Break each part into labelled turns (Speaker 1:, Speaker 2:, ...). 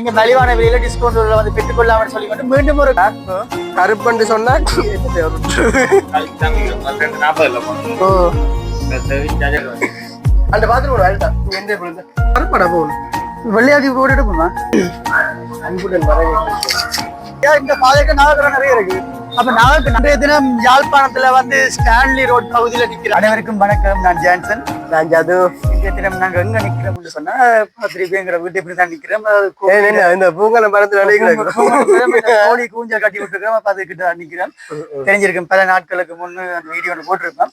Speaker 1: இங்க மலிவான விலையில டிஸ்கவுண்ட் வந்து பெற்றுக்கொள்ளாமல் சொல்லி கொண்டு மீண்டும் ஒரு
Speaker 2: கருப்புன்னு சொன்னா அந்த பாத்ரூம் வேலைதான் எந்த கருப்பட போகணும்.
Speaker 1: வெள்ளையாதி ஓடிட்டு போனா
Speaker 2: அன்புடன்
Speaker 1: வர இந்த பாதைக்கு நாகரம் நிறைய இருக்கு? அப்ப நாளைக்கு நிறைய தினம் யாழ்ப்பாணத்துல வந்து ஸ்டான்லி ரோட் பகுதியில நிக்கிறேன் அனைவருக்கும் வணக்கம். நான் ஜான்சன்.
Speaker 2: நான் ஜது.
Speaker 1: இந்த தினம் நாங்க எங்க நிக்கிறோம்னு சொன்னா பத்திரிகைங்கிற வீட்டு இப்படி தான் நிக்கிறோம்
Speaker 2: இந்த பூங்கல மரத்துல
Speaker 1: கோழி கூஞ்சல் கட்டி விட்டுருக்கோம் அப்ப அதுக்கிட்ட நிக்கிறோம் தெரிஞ்சிருக்கும் பல நாட்களுக்கு முன்னு அந்த வீடியோ ஒன்று போட்டிருக்கோம்.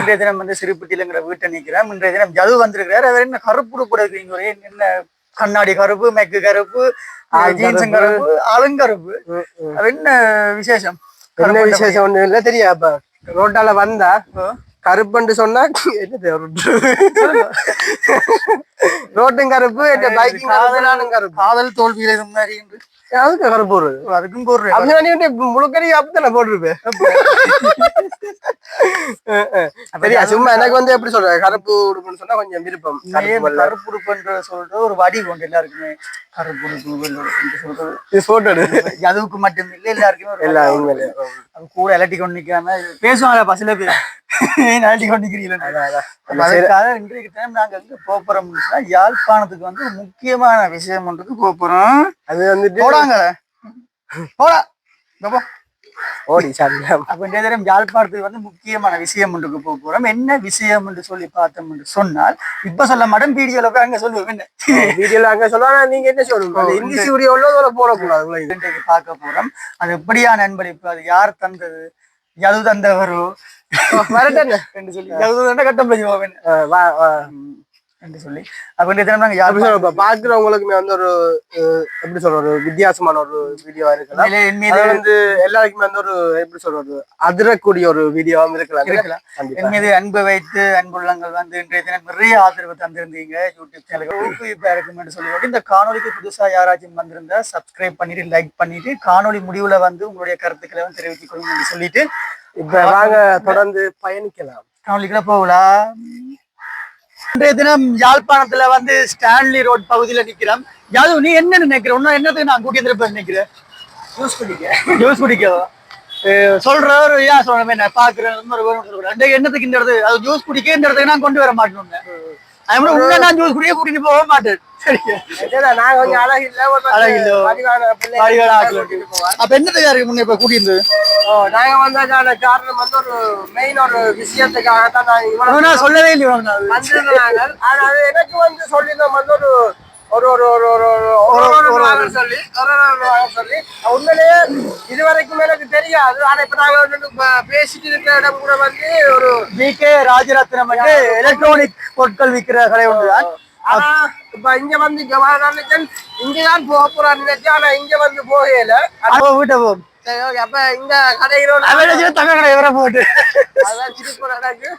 Speaker 1: இன்றைய தினம் வந்து சிறுபட்டியிலங்கிற வீட்டை நிக்கிறோம் இன்றைய தினம் ஜது வந்திருக்கிறார். அவர் என்ன கருப்பு கூட இருக்கிறீங்க ஒரே என்ன கண்ணாடி கருப்பு மெக்கு கருப்பு ஜீன்ஸ்
Speaker 2: கருப்பு.
Speaker 1: கருப்பு ஆளுங்கருப்பு அது என்ன விசேஷம்?
Speaker 2: என்ன விசேஷம் ஒண்ணு இல்ல தெரியா அப்ப? ரோட்டால வந்தா கருப்பண்டு சொன்னா என்ன தேவை? ரோட்டும் கருப்பு பைக்கிங் நானும் கருப்பு.
Speaker 1: காதல் தோல்வியில இது மாதிரி.
Speaker 2: அதுக்கு கருப்பு வருது
Speaker 1: அதுக்கும் போடுறேன்
Speaker 2: அப்படி நீ முழுக்கடி அப்பதானே போட்டிருப்பேன். சரியா சும்மா எனக்கு வந்து எப்படி சொல்ற கருப்பு உடுப்புன்னு சொன்னா கொஞ்சம் விருப்பம். கருப்பு
Speaker 1: உடுப்புன்ற சொல்றது ஒரு வடி கொண்டு எல்லாருக்குமே கருப்பு உடுப்பு சொல்றது.
Speaker 2: இது போட்டோ
Speaker 1: அதுவுக்கு மட்டும் இல்ல எல்லாருக்குமே ஒரு கூட அலட்டி கொண்டு நிற்காம பேசுவாங்க பேர். ஏன் அலட்டி கொண்டு நிற்கிறீங்களா இன்றைக்கு டைம் நாங்கள் எங்கே போகிறோம் யாழ்ப்பாணத்துக்கு வந்து முக்கியமான விஷயம் ஒன்றுக்கு போகிறோம்
Speaker 2: அது வந்து
Speaker 1: போடாங்க. போடா.
Speaker 2: ஓடி சாரிலாம்
Speaker 1: அப்ப இன்றைய தினம் யாழ்ப்பாணத்துக்கு வந்து முக்கியமான விஷயம் ஒன்றுக்கு போக போறோம். என்ன விஷயம் என்று சொல்லி பார்த்தோம் என்று சொன்னால் இப்ப சொல்ல மாட்டோம் வீடியோல போய் அங்க சொல்லுவோம். என்ன?
Speaker 2: வீடியோல அங்க சொல்லுவாங்க நீங்க என்ன சொல்லணும் அந்த இங்கிலீஷ் வீடியோ உள்ள போடக்கூடாது.
Speaker 1: இன்றைக்கு பார்க்க போறோம். அது எப்படியான அன்பளிப்பு அது யார் தந்தது? எது தந்தவரோ?
Speaker 2: வரட்டேன்னு.
Speaker 1: சொல்லி எது தண்ட கட்டம்
Speaker 2: வா.
Speaker 1: என்று சொல்லி. அப்ப தினம் நாங்க
Speaker 2: சொல்ல, இப்ப பாக்குறவங்களுக்குமே வந்து ஒரு எப்படி சொல்ற ஒரு வித்தியாசமான ஒரு வீடியோவா இருக்கலாம். அது வந்து எல்லாருக்குமே வந்து ஒரு எப்படி சொல்றது அதிரக்கூடிய ஒரு வீடியோவாவும் இருக்கலாம்.
Speaker 1: என் மீது அன்பு வைத்து அன்புள்ளங்கள் வந்து இன்றைய தினம் நிறைய ஆதரவு தந்திருந்தீங்க. யூடியூப் சேனலுக்கு ஊக்குவிப்பா என்று சொல்லி இந்த காணொலிக்கு புதுசா யாராச்சும் வந்திருந்தா சப்ஸ்கிரைப் பண்ணிட்டு லைக் பண்ணிட்டு காணொளி முடிவுல வந்து உங்களுடைய கருத்துக்களை வந்து தெரிவித்துக் கொள்ளுங்க சொல்லிட்டு
Speaker 2: இப்ப வாங்க தொடர்ந்து பயணிக்கலாம்.
Speaker 1: காணொலிக்குள்ள போகலாம். இன்றைய தினம் யாழ்ப்பாணத்துல வந்து ஸ்டான்லி ரோட் பகுதியில நிக்கிறோம். யாரு நீ என்ன நினைக்கிற? இன்னும் என்னத்துக்கு நான் கூட்டி வந்துருப்பேன் நினைக்கிறேன் ஜூஸ் குடிக்க. ஜூஸ் குடிக்கவா? சொல்றவர் ஏன் சொல்றேன் நான் பாக்குறேன் இன்னொரு என்னத்துக்கு இந்த இடத்துக்கு? அது ஜூஸ் குடிக்க இந்த இடத்துக்கு நான் கொண்டு வர மாட்டேன் அதனால உள்ள நான் ஜூஸ் குடிக்க கூட்டிட்டு போக மாட்டேன். அப்ப என்னதுக்கா இருக்கு முன்ன இப்ப கூட்டிட்டு
Speaker 2: நாங்க வந்ததுக்கான காரணம் வந்து ஒரு மெயின் ஒரு விஷயத்துக்காக தான் நான்
Speaker 1: சொல்லவே
Speaker 2: இல்லையா வந்து எனக்கு வந்து சொல்லியிருந்தோம் வந்து ஒரு ஒரு ஒரு ஒரு ஒரு ஒரு சொல்லி ஒரு ஒரு சொல்லி உண்மையிலேயே இது வரைக்கும் எனக்கு தெரியாது ஆனா இப்ப நாங்க பேசிட்டு இருக்கிற இடம் கூட வந்து ஒரு
Speaker 1: பி கே ராஜரத்னம் வந்து எலக்ட்ரானிக் பொருட்கள் விற்கிற கடை ஒன்றுதான்
Speaker 2: ஆனா இப்ப இங்க வந்து இங்கதான் போக போறான்னு நினைச்சா ஆனா இங்க வந்து போகல
Speaker 1: வீட்டை போகும்
Speaker 2: சரி அப்ப இந்த கடைகிறோம்
Speaker 1: தமிழ் கடை இவரை போட்டு
Speaker 2: அதான் சிரிப்பு நடக்கு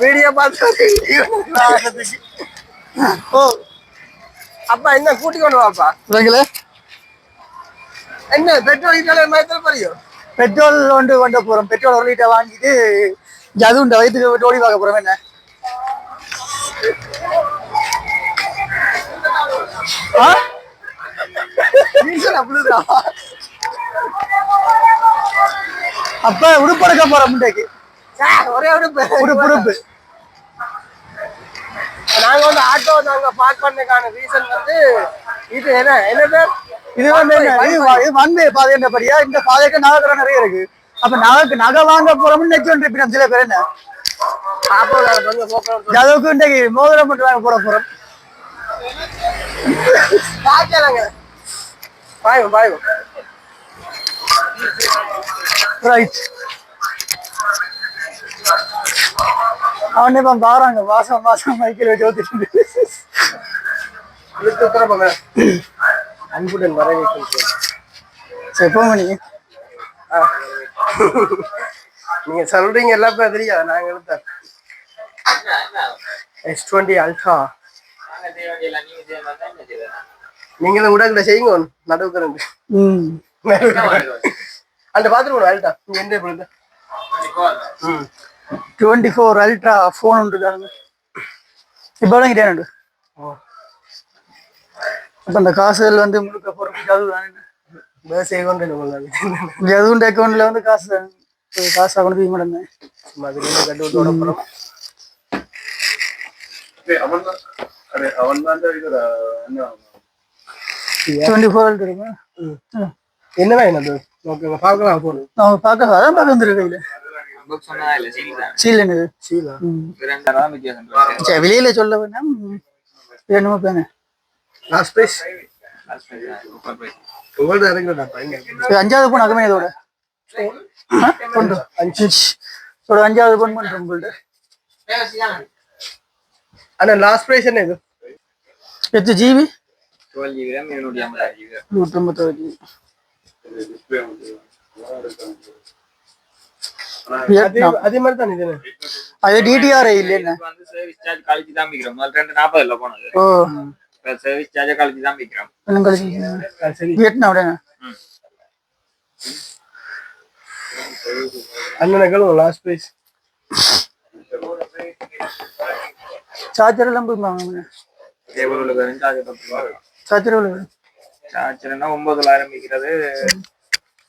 Speaker 2: வீடியோ பார்த்து
Speaker 1: ஓ
Speaker 2: அப்பா என்ன கூட்டி கொண்டு வாப்பா.
Speaker 1: இவங்களே?
Speaker 2: என்ன பெட்ரோல் இல்லாம எத்தனை பரியும்
Speaker 1: பெட்ரோல் ஒன்று கொண்டு போகிறோம் பெட்ரோல் ஒரு வாங்கிட்டு வாங்கிட்டு ஜதுண்ட வயிற்றுக்கு விட்டு பார்க்க போகிறோம் என்ன? ஆ? அப்படிதான் அப்ப உடுப்படக்க போற முண்டைக்கு
Speaker 2: ஒரே உடுப்பு
Speaker 1: உடுப்பு உடுப்பு
Speaker 2: நாங்க வந்து ஆட்டோ நாங்க பார்க் பண்ணதுக்கான ரீசன் வந்து இது என்ன? என்ன பேர்?
Speaker 1: இது வந்து? இது வன்மை பாதை என்றபடியா இந்த பாதைக்கு நகை நிறைய இருக்கு. அப்ப நகைக்கு நகை வாங்க போறோம்னு நெச்சு இருப்பினோம் சில பேர் என்ன? ஜதவுக்கு இன்றைக்கு மோதிரம் மட்டும் வாங்க போட போறோம்.
Speaker 2: பாயும் பாயும்
Speaker 1: ரைட் அவனே இப்போ பாருங்க மாசம் மாசம் மைக்கில் வச்சு
Speaker 2: உத்தரப்பங்க அன்புடன் வரவேற்கிறேன்.
Speaker 1: சரி போங்க நீ
Speaker 2: ஆ. நீங்க சொல்றீங்க எல்லாம் தெரியாது நாங்க எழுத்த? எஸ் டுவெண்ட்டி அல்ட்ரா நீங்களும் உடல்ல செய்யுங்க. நடுவுக்கு
Speaker 1: ம்.
Speaker 2: அந்த பாத்ரூம் அல்ட்டா நீங்க எந்த பொழுது? ம்.
Speaker 1: ട്വൻറ്റി ഫോർ അൾട്രാ ഫോൺ ഉണ്ട് இப்போ
Speaker 2: வழங்கிட்டேன்
Speaker 1: ഉണ്ട് அந்த காசுகள் வந்து முழுக்க போகிறதுக்கு அதுதானே
Speaker 2: பேசி அக்கௌண்ட் உங்களுக்கு
Speaker 1: அதுண்டு அக்கௌண்ட்ல வந்து காசு காசு அக்கௌண்ட் போய் மாட்டேன்
Speaker 2: கட்டு விட்டு
Speaker 3: உடம்புறோம் என்ன
Speaker 2: வேணும் பார்க்கலாம் போகணும்
Speaker 1: பார்க்கலாம் அதான் பார்க்க வந்துருக்கு கையில்
Speaker 4: சீல்
Speaker 1: என்னது
Speaker 2: சீலா.
Speaker 1: சரி வெளியில சொல்ல வேணாம் என்னமோ பேங்க
Speaker 2: லாஸ்ட் பிரைஸ்
Speaker 1: அஞ்சாவது பொண்ணு அகமே இதோட அஞ்சு இதோட அஞ்சாவது பொண்ணு பண்ணுறோம் உங்கள்ட்ட
Speaker 2: அண்ணா லாஸ்ட் பிரைஸ் என்ன இது
Speaker 1: எட்டு GB
Speaker 4: 12 GB RAM, 256 GB RAM.
Speaker 1: நூற்றம்பத்தோரு ஜிபி
Speaker 2: அதே அதே மாதிரி தான் இது
Speaker 1: அது டிடிஆர் இல்லைன்னு
Speaker 4: வந்து service charge கழிச்சு தான் விக்கிறோம். முதல்ல ரெண்டு நாற்பதுல போனது.
Speaker 1: ஓ.
Speaker 4: service charge கழிச்சு தான் விக்கிறோம்.
Speaker 1: இன்னும் கழிச்சு வியட்நாம்
Speaker 2: லாஸ்ட் பிரைஸ்
Speaker 1: சார்ஜர் எல்லாம் போய் வாங்க. சார்ஜர் எவ்வளோ
Speaker 4: Charger னா ஒன்பதுலாயிரம் விக்கிறது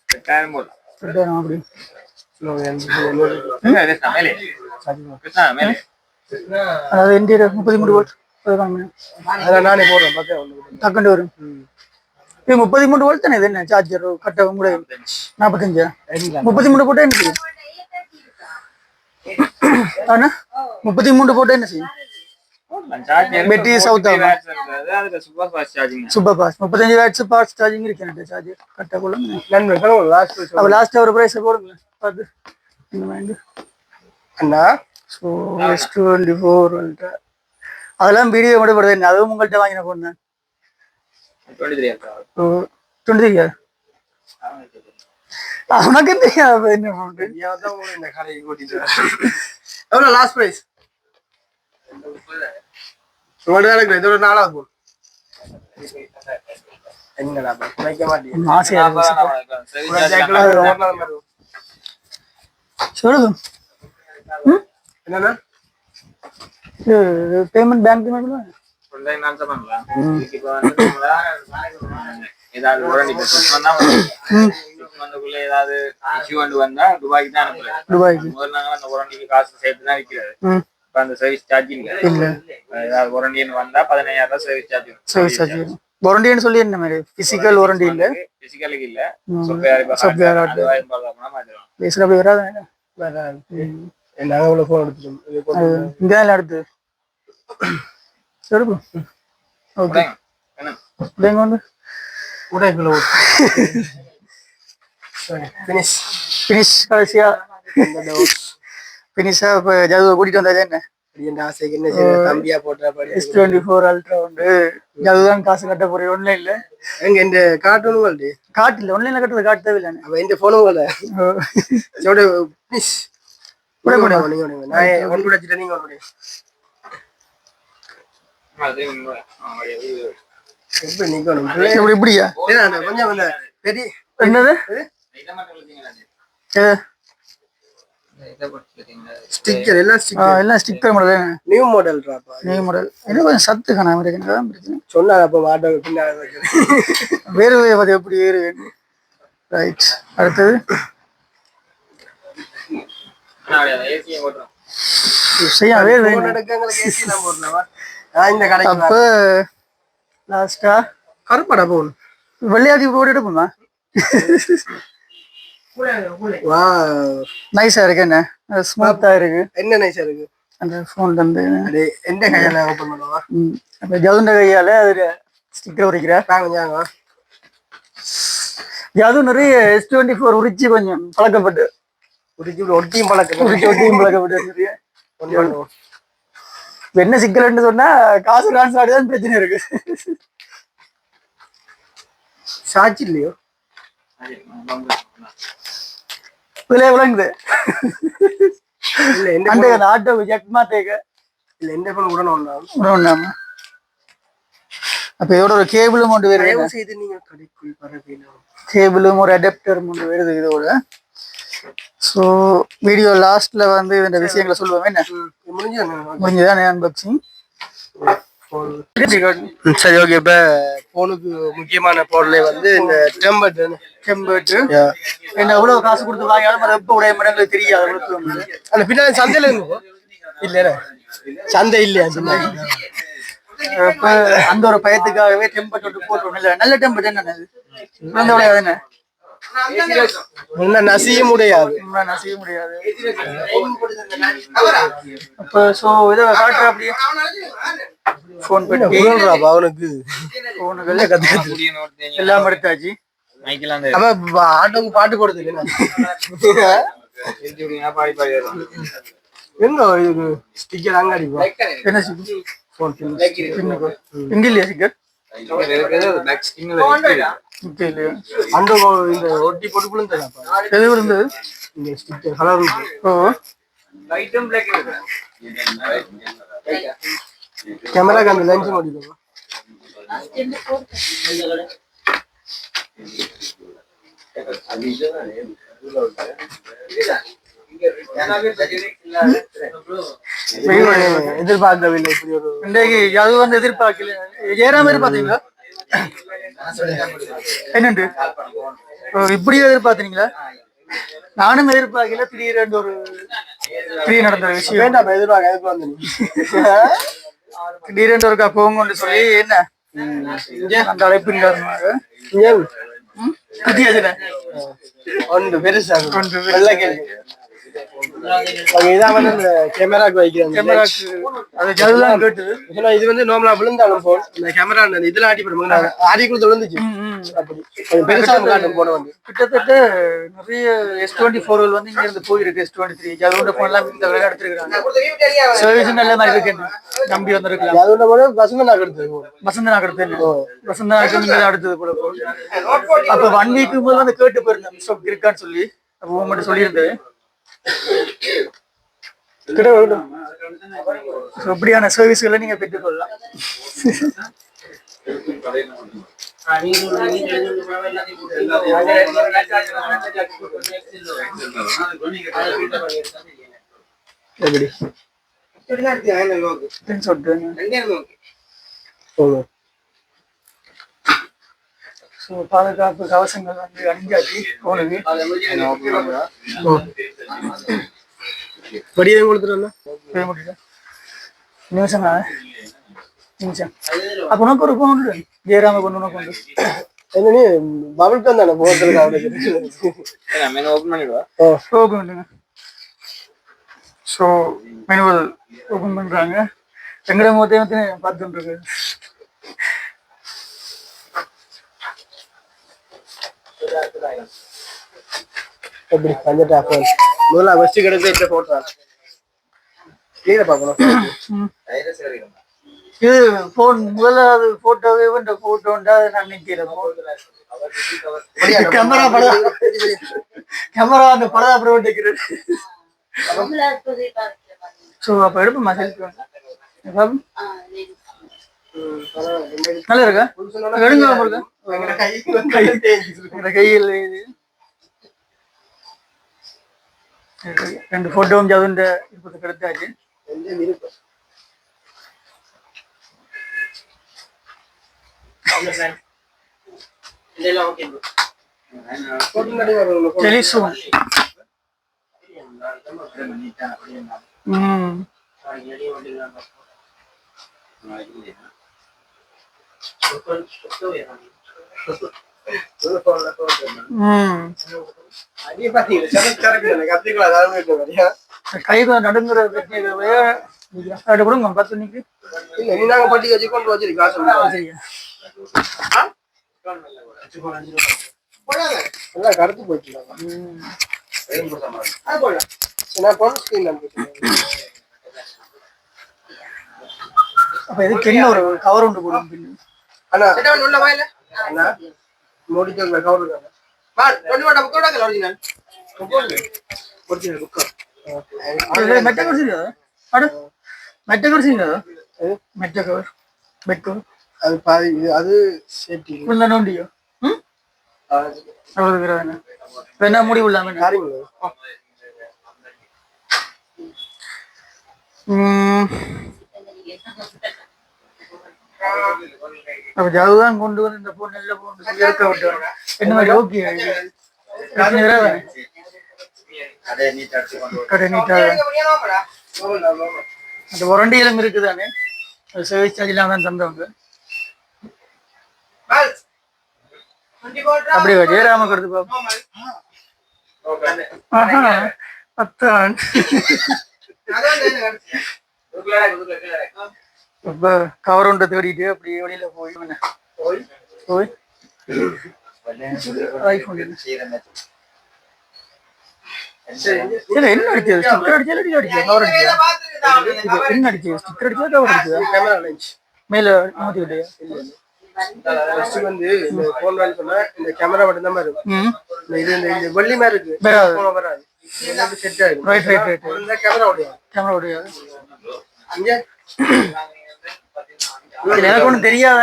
Speaker 4: எட்டாயிரம் போதும்.
Speaker 1: அப்படி. அதாவது இன்டீரியர் முப்பத்தி மூணு வோல்ட்
Speaker 2: நானே போடுறேன்
Speaker 1: டக்குண்டு வரும் இது முப்பத்தி மூணு வோல்ட் தானே இது என்ன சார்ஜர் கட்ட முடியும் நாற்பத்தஞ்சா முப்பத்தி மூணு போட்டா என்ன செய்யும் ஆனா முப்பத்தி மூணு போட்டா என்ன செய்யும்
Speaker 4: அந்த charger
Speaker 1: Battery south
Speaker 4: 40
Speaker 1: ஆகும்.
Speaker 4: watts இருக்கிறது, அதுல super fast charging தான்.
Speaker 1: சூப்பர் பாஸ் முப்பத்தஞ்சு வாட்ஸ் பாஸ் சார்ஜிங் இருக்கு எனக்கு சார்ஜர் கட்ட கொள்ள
Speaker 2: நண்பர்கள் லாஸ்ட் பிரைஸ்
Speaker 1: அப்போ லாஸ்ட் ஒரு ப்ரைஸ் போடுங்க மைண்டு
Speaker 2: அண்ணா?
Speaker 1: ஸோ எஸ் டுவெண்ட்டி ஃபோர் அதெல்லாம் வீடியோ மட்டும் படுது அதுவும் உங்கள்கிட்ட வாங்கின ஃபோன் தான்?
Speaker 4: 23 இருக்கா?
Speaker 1: ஸோ டுவெண்ட்டி த்ரீ உனக்கு தெரியாது என்ன.
Speaker 2: எவ்வளோ லாஸ்ட் பிரைஸ் இதோட நாலாவது போன் என்னடா வைக்க மாட்டேன்
Speaker 1: சொல்லுங்க.
Speaker 2: என்னன்னா
Speaker 1: பேமெண்ட் பேங்க் பேமெண்ட்
Speaker 4: பண்ணலாம். இப்ப வந்து ஏதாவது உடனே வந்தா துபாய்க்கு தான் அனுப்புறது.
Speaker 1: துபாய்க்கு.
Speaker 4: முதல்ல நாங்க அந்த உடனடிக்கு காசு சேர்த்து தான் இப்ப அந்த charge இல்ல. ஏதாவது உடனடின்னு வந்தா பதினையாயிரம் ரூபாய் service charge வரும்.
Speaker 1: சரி சரி வாரண்டின்னு சொல்லி என்ன மாதிரி? பிசிக்கல் வாரண்டி இல்ல.
Speaker 4: Physical க்கு இல்ல. Software hardware அது மாத்திடுவோம்.
Speaker 1: பேசுற அப்படி வராது.
Speaker 2: நாங்கள் இவ்வளோ ஃபோன் எடுத்துட்டோம்
Speaker 1: இங்க தான் அடுத்து bro. ஓகே.
Speaker 4: என்ன?
Speaker 1: இங்க வந்து.
Speaker 2: உடைக்குள்ள ஃபினிஷ்
Speaker 1: ஃபினிஷ் கடைசியா. ஃபினிஷா இப்போ ஜாது கூட்டிட்டு வந்தாச்சு என்ன?
Speaker 2: என் ஆசைக்கு என்ன செய்ய தம்பியா போட்டா படி
Speaker 1: எஸ் டுவெண்ட்டி ஃபோர் அல்ட்ரா உண்டு ஜாதுதான் காசு கட்ட போறேன். ஒன்லைன்ல
Speaker 2: எங்க இந்த கார்ட்டூன் வேல்டு
Speaker 1: காட்டு இல்லை. ஒன்லைன்ல கட்டுறது காட்டு தேவையில்லை
Speaker 2: அப்ப இந்த ஃபோனும் வேலை இதோட ஃபினிஷ் கூட கூட நீங்க விடுங்க. நான் ஒன் கூட வச்சுட்டேன் நீங்க ஒன்று
Speaker 4: அது உண்மை. ஆ, இது
Speaker 2: எப்படி நிக்கணும்
Speaker 1: இப்படி இப்படியா?
Speaker 2: ஏன்னா, அந்த கொஞ்சம் அந்த பெரிய
Speaker 1: என்னது
Speaker 4: இதை மட்டும் எழுதிங்களா அது?
Speaker 1: எது?
Speaker 4: இதை மட்டும் எழுதிங்களா?
Speaker 2: ஸ்டிக்கர் எல்லாம் ஸ்டிக்கர்
Speaker 1: எல்லாம் sticker model
Speaker 2: new model
Speaker 1: new model என்ன கொஞ்சம் சத்து காணாம இருக்கு பிரச்சனை.
Speaker 2: சொன்னாங்க அப்ப மாட்டோ பின்னாடி.
Speaker 1: வேறு அது எப்படி வேறு ரைட் அடுத்தது. செய்ய வேறு
Speaker 2: கடைக்கு
Speaker 1: அப்ப லாஸ்டா
Speaker 2: கருப்பாடா போன்
Speaker 1: வெள்ளையாதி போட்டு எடுப்போமா?
Speaker 2: வா
Speaker 1: நைஸா இருக்கு என்ன? ஸ்மூத்தா இருக்கு.
Speaker 2: என்ன நைஸா இருக்கு?
Speaker 1: அந்த ஃபோன்ல இருந்து.
Speaker 2: அடே எந்த கையால ஓபன் பண்ணுவா?
Speaker 1: ம். அப்ப ஜவுண்ட கையால அது ஸ்டிக்கர் உரிக்கிற?
Speaker 2: வாங்க.
Speaker 1: ஜது நிறைய எஸ் டுவெண்ட்டி ஃபோர் உரிச்சு கொஞ்சம் பழக்கப்பட்டு.
Speaker 2: ஜீவ் ஒட்டியும் பழக்கம்
Speaker 1: உரிச்சு ஒட்டியும் பழக்கப்பட்டு என்ன சிக்கல்னு சொன்னா காசு ட்ரான்ஸ்ஃபர் தான் பிரச்சனை இருக்கு.
Speaker 2: சாட்சி இல்லையோ?
Speaker 1: இதுல விளங்குது.
Speaker 2: இல்ல எந்த உடனே ஒண்ணா
Speaker 1: ஒன்றாம அப்ப இதோட ஒரு கேபிளும் கொண்டு வருது
Speaker 2: தயவு செய்து நீங்க கடைக்குள் பரப்பினோம்
Speaker 1: கேபிளும் ஒரு அடாப்டரும் கொண்டு வருது இதோட. ஸோ வீடியோ லாஸ்ட்ல வந்து இந்த விஷயங்களை சொல்லுவோம் என்ன?
Speaker 2: முடிஞ்சு
Speaker 1: முடிஞ்சதானே அன்பாக்சிங்
Speaker 2: சரி ஓகே இப்ப போனுக்கு முக்கியமான பொருளே வந்து இந்த டெம்பர்ட்
Speaker 1: செம்பேட்டு என்ன எவ்வளவு காசு கொடுத்து வாங்கினாலும் எப்ப உடைய மடங்களுக்கு தெரியாது.
Speaker 2: அந்த பின்னாடி சந்தையில இல்ல சந்தை இல்லையா
Speaker 1: அப்ப அந்த ஒரு பயத்துக்காகவே போட்டோம் இல்ல நல்ல டெம்பட் என்ன குழந்தை உடையாது என்ன
Speaker 2: என்ன நசியும் முடியாது.
Speaker 1: நான் செய்ய முடியாது. அப்ப சோ இதை காட்டுற அப்படியே போன் பண்ணி
Speaker 2: அவனுக்கு?
Speaker 4: கூடிய note தெரியும்.
Speaker 1: எல்லாம் எடுத்தாச்சு.
Speaker 2: ஆட்டோக்கு பாட்டு கொடுத்து
Speaker 4: எழுதி விடுங்க, பாடி பாடி வரும்.
Speaker 2: எங்க இது ஸ்டிக்கர் அங்காடி போ.
Speaker 1: என்ன சிக்கு போன் பின்னுக்கு இங்க இல்லையா சிக்கர்
Speaker 2: அந்த இந்த ஒட்டி போட்டு விழுந்ததாப்பா
Speaker 1: எது இருந்தது
Speaker 2: இந்த ஸ்டிக்கர் கலர்
Speaker 1: ஓ
Speaker 2: கேமராக்கு அந்த லென்ஸ் மாட்டிடுவோம் எதிர்பார்க்கவில்லை இப்படி ஒரு
Speaker 1: இன்றைக்கு அது வந்து எதிர்பார்க்கல. ஏறாம எதிர்பார்த்தீங்களா? என்னண்டு? இப்படியே எதிர்பார்த்தீங்களா? நானும் எதிர்பார்க்கல திடீரென்று ஒரு திடீர் நடந்த விஷயம்.
Speaker 2: வேண்டாம் எதிர்பார்க்க நீ?
Speaker 1: திடீரென்று ஒருக்கா போங்கன்னு சொல்லி என்ன? அந்த அழைப்பின் காரணமாக வித்தியாசம்
Speaker 2: ஒன்று பெருசா.
Speaker 1: ஒன்று
Speaker 2: வெள்ளை கேள்வி. இதான் வந்து இந்த கேமராக்கு வைக்கிறாங்க
Speaker 1: கேமராக்கு அது ஜதுதான் கேட்டுது.
Speaker 2: சொன்னா இது வந்து நார்மலா விழுந்தாலும் போன் இந்த கேமரா அந்த இதுல ஆட்டி போடுவாங்க ஆடி கொடுத்து விழுந்துச்சு.
Speaker 1: ம், ம்.
Speaker 2: அப்படி. கொஞ்சம் பெருசா காட்டும் போன வந்து.
Speaker 1: கிட்டத்தட்ட நிறைய எஸ் டுவெண்ட்டி ஃபோர் வந்து இங்க இருந்து போயிருக்கு எஸ் டுவெண்ட்டி த்ரீ ஜதுண்ட போன் எல்லாம் இந்த விலை எடுத்துருக்காங்க சர்வீஸ் நல்ல மாதிரி இருக்கு நம்பி வந்திருக்கலாம்.
Speaker 2: போல கொடுத்து
Speaker 1: வசந்த நகரத்து என்ன வசந்த நகரத்து அடுத்தது போல. அப்ப ஒன் வீக் முதல்ல வந்து கேட்டு போயிருந்தேன். இருக்கான்னு சொல்லி. அப்போ உங்கள்கிட்ட சொல்லியிருந்தேன். இப்படியான சர்வீஸ்களை நீங்க பெற்றுக்கொள்ளலாம்.
Speaker 2: எப்படி? போகும்
Speaker 1: ஸோ பாதுகாப்பு கவசங்கள் வந்து அணிஞ்சாச்சு போனது. போய் முடியல நிமிஷம் நிமிஷம். அப்போ உனக்கு ஒரு ஃபோன் உண்டு. ஜெயராம கொண்டு உனக்கு உண்டு.
Speaker 2: என்ன நீ பபிள் கம் தானே போகிறதுக்கு அவனுக்கு
Speaker 4: open பண்ணிடுவா?
Speaker 1: ஓப்பன் பண்ணுங்க. ஸோ மெனுவல் ஓப்பன் பண்றாங்க. எங்கட மொத்தம் பார்த்துட்டு இருக்கு
Speaker 2: எப்படி போன் முதல்ல ஃபர்ஸ்ட் கிடைச்ச இந்த போட்டோ கீழே பார்க்கணும்.
Speaker 1: இது ஃபோன் முதலாவது போட்டோவே இந்த போட்டோண்டா நான் நிற்கிற கேமரா படம் கேமரா அந்த படம் அப்புறம் விட்டுக்கிறேன் ஸோ அப்போ எடுப்போம்மா செல்ஃபி நல்லா இருக்கா? எடுங்க இந்த கையில் ரெண்டு போட்டோவும் ஜவுண்ட இப்போது கிடைத்தாச்சு டெலிசோன் ம். ம் நடுங்குற பிரச்சனை கொடுங்க பத்து மணிக்கு
Speaker 2: இல்ல நீ நாங்க பட்டி வச்சு கொண்டு வச்சிருக்கா காசு கருத்து போயிட்டு
Speaker 1: அப்ப இதுக்கு என்ன ஒரு கவர் உண்டு போடும் பின்னு.
Speaker 2: அண்ணா. அண்ணா மோடி தோல்ல கவர் இருக்காங்க
Speaker 1: இதுல மெட்ட கவர் சரியா அட மெட்ட கவர் சரியா மெட்ட கவர் பெட் கவர்
Speaker 2: அது பாதி அது சேஃப்டி
Speaker 1: உள்ள நோண்டியோ ம்? அவ்வளவு இருக்கிறாங்க வேணா முடி உள்ளாம
Speaker 2: யாருங்க
Speaker 1: ம். அப்ப ஜவுதான் கொண்டு வந்து இந்த போன் நல்ல சொல்லி இருக்க விட்டோம் என்ன மாதிரி ஓகே கடை நீட்டாக அந்த உரண்டியிலும் இருக்குதானே? சர்வீஸ் சார்ஜ் இல்லாம தான் தந்தவங்க. அப்படியே ஜெயராம கொடுத்து பாப்போம். அத்தான். இப்ப கவர் ஒன்றை தேடிட்டு அப்படியே வெளியில போய் போய் இல்ல என்ன அடிச்சது? ஸ்டிக்கர் அடிச்சா இல்ல அடிச்சது? கவர் அடிச்சது? என்ன அடிச்சது? ஸ்டிக்கர் அடிச்சா கவர் அடிச்சது? மேல மாத்தி விட்டியா
Speaker 2: ஃபர்ஸ்ட் வந்து இந்த போன் வேலை சொன்னா இந்த கேமரா மட்டும் தான் இருக்கும் இந்த இது இந்த இந்த வெள்ளி மாதிரி இருக்கு.
Speaker 1: வராது.
Speaker 2: வராது செட் ஆயிடும்.
Speaker 1: ரைட் ரைட் ரைட்
Speaker 2: இந்த கேமரா ஓடியா
Speaker 1: கேமரா இதுல எனக்கு ஒண்ணும் தெரியாத.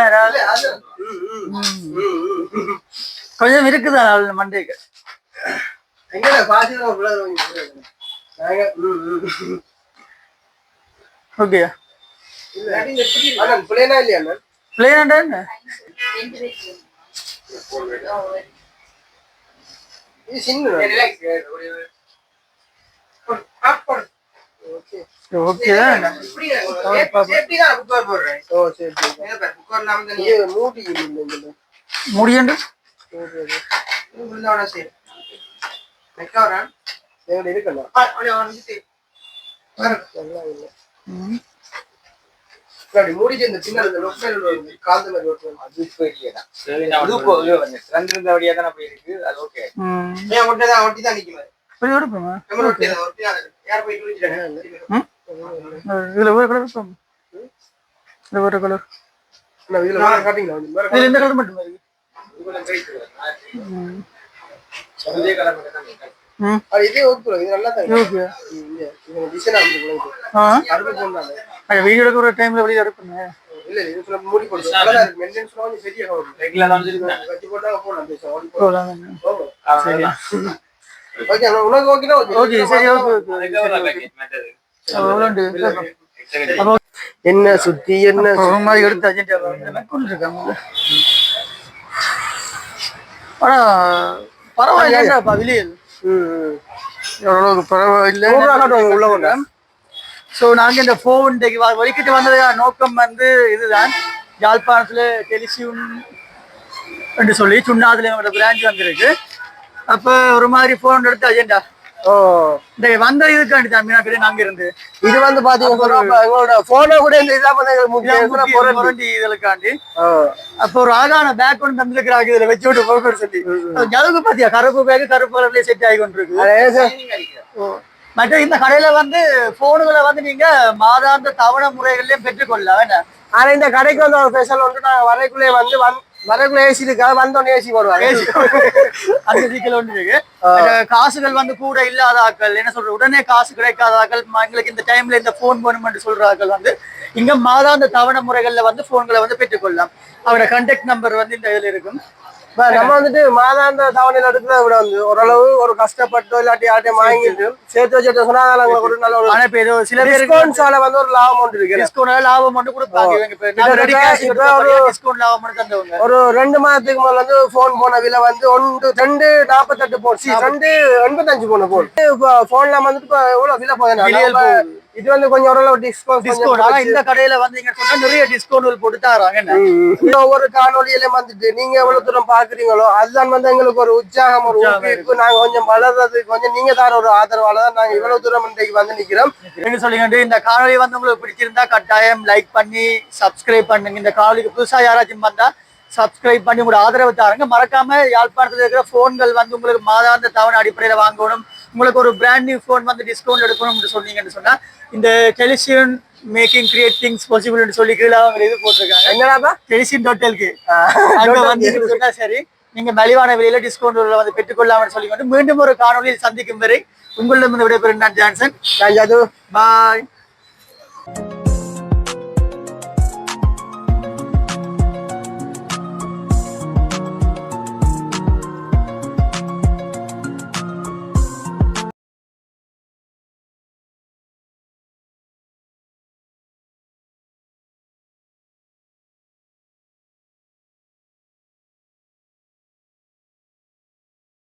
Speaker 1: கொஞ்சம் இருக்குதா மண்டேக்கு. ஓகே
Speaker 2: பிளேனா இல்லையா
Speaker 1: பிளேனாண்டா என்ன
Speaker 2: இது சின்ன ஓகே. ஓ சரி மூடி
Speaker 1: முடியண்டு?
Speaker 2: எங்க இருக்கணும்
Speaker 1: போய்
Speaker 2: குளிச்சிட்டாங்க
Speaker 1: இதுல ஒரு கலர் இருப்போம் இதுல ஒரு கலர்
Speaker 2: இதுல
Speaker 1: இந்த கலர் மட்டும் இருக்கு. வீடியோ எடுக்கிற டைம்ல வெளியே எடுப்பேன்
Speaker 2: இல்ல ஓகே ஓகே
Speaker 1: ஓகே அவ்வளோண்டு அப்போ
Speaker 2: என்ன சுத்தி என்ன
Speaker 1: மாதிரி எடுத்து அஜெண்டா கொண்டு இருக்காங்க. ஆனா பரவாயில்லப்பா வெளியே? எவ்வளவு பரவாயில்லை.
Speaker 2: உள்ள கொண்டா
Speaker 1: ஸோ நாங்க இந்த ஃபோன் வலிக்கிட்டு வந்தது நோக்கம் வந்து இதுதான். யாழ்ப்பாணத்துல டெலிசியூன் என்று சொல்லி சுண்ணாதுல எங்களோட பிரான்ச் வந்திருக்கு. அப்ப ஒரு மாதிரி ஃபோன் எடுத்து அஜெண்டா
Speaker 2: ஓ
Speaker 1: இந்த வந்த இதுக்காண்டி தான் மீனாக்கிட்டே நாங்க இருந்து.
Speaker 2: இது வந்து பாத்தீங்கன்னா போனை கூட இந்த இதா பண்ண
Speaker 1: இதுகளுக்காண்டி அப்ப ஒரு அழகான பேக் ஒன்று தந்துருக்கிறாங்க இதுல வச்சு விட்டு போகணும்னு சொல்லி. ஜவுக்கு பாத்தியா? கருப்பு பேக் கருப்பு கலர்லயே செட் ஆகி கொண்டிருக்கு. மற்ற இந்த கடையில வந்து போனுகளை வந்து நீங்க மாதாந்த தவணை முறைகள்லயும் பெற்றுக்கொள்ளலாம்
Speaker 2: ஆனா இந்த கடைக்கு வந்து ஒரு ஸ்பெஷல் வந்து நாங்க வரைக்குள்ளே வந்து வந் வரக்குள்ள ஏசி இருக்கா வந்தோடனே ஏசி போடுவாங்க
Speaker 1: அந்த சிக்கல் ஒன்று இருக்கு. காசுகள் வந்து கூட இல்லாத ஆட்கள் என்ன சொல்ற உடனே காசு கிடைக்காத ஆட்கள் ம- எங்களுக்கு இந்த டைம்ல இந்த போன் வேணும்னு சொல்ற ஆட்கள் வந்து இங்க மாதாந்த தவணை முறைகள்ல வந்து போன்களை வந்து பெற்றுக்கொள்ளலாம். அவரோட கான்டாக்ட் நம்பர் வந்து இந்த இதுல இருக்கும்.
Speaker 2: நம்ம வந்துட்டு மாதாந்த தவணையில் எடுக்கிறத விட வந்து. ஓரளவு ஒரு கஷ்டப்பட்டோ இல்லாட்டி யார்ட்டையும் வாங்கிட்டு சேர்த்து வச்சுட்டு சொன்னா ஒரு நல்ல ஒரு
Speaker 1: ஆனா இப்ப சில
Speaker 2: டிஸ்கவுண்ட்ஸால வந்து ஒரு லாபம் ஒன்று இருக்கு.
Speaker 1: டிஸ்கவுண்ட் லாபம் மட்டும் கொடுப்பாங்க
Speaker 2: ஒரு- ரெண்டு மாதத்துக்கு முதல்ல வந்து போன் போன விலை வந்து ஒன்று ரெண்டு நாற்பத்தெட்டு போன் ரெண்டு எண்பத்தஞ்சு போன போன் போன்ல வந்துட்டு இப்போ எவ்வளவு விலை போகுது. இது வந்து கொஞ்சம் ஓரளவு டிஸ்கவுண்ட்
Speaker 1: டிஸ்கவுண்ட் ஆனா இந்த கடையில வந்து இங்க சொன்னா நிறைய டிஸ்கவுண்ட் போட்டு தராங்க
Speaker 2: ஒவ்வொரு காணொலியிலும் வந்துட்டு நீங்க எவ்வளவு தூரம் பாக்குறீங்களோ அதுதான் வந்து எங்களுக்கு ஒரு உற்சாகம் ஒரு ஊக்குவிப்பு. நாங்க கொஞ்சம் வளர்றது கொஞ்சம் நீங்க தர ஒரு ஆதரவால தான் நாங்க இவ்வளவு தூரம் இன்றைக்கு வந்து நிக்கிறோம்.
Speaker 1: என்ன சொல்லுங்க இந்த காணொளி வந்து உங்களுக்கு பிடிச்சிருந்தா கட்டாயம் லைக் பண்ணி சப்ஸ்கிரைப் பண்ணுங்க. இந்த காணொளிக்கு புதுசா யாராச்சும் வந்தா சப்ஸ்கிரைப் பண்ணி உங்களோட ஆதரவு தாருங்க. மறக்காம யாழ்ப்பாணத்துல இருக்கிற போன்கள் வந்து உங்களுக்கு மாதாந்த தவணை அடிப்படையில வாங்கணும். உங்களுக்கு ஒரு பிராண்ட் நியூ போன் வந்து டிஸ்கவுண்ட் எடுக்கணும்னு சொன்னீங்கன்னு சொன்னா இந்த டெலிசியன் மேக்கிங் கிரியேட் திங்ஸ் பாசிபிள் சொல்லி கீழே அவங்க இது போட்டிருக்காங்க.
Speaker 2: என்னடாப்பா
Speaker 1: டெலிசியன் ஹோட்டலுக்கு அங்க வந்து சொன்னா சரி நீங்க மலிவான விலையில டிஸ்கவுண்ட் வந்து பெற்றுக்கொள்ளாமல் சொல்லி வந்து மீண்டும் ஒரு காணொலியில் சந்திக்கும் வரை உங்களிடம் விடைபெறும் நான் ஜான்சன். பாய்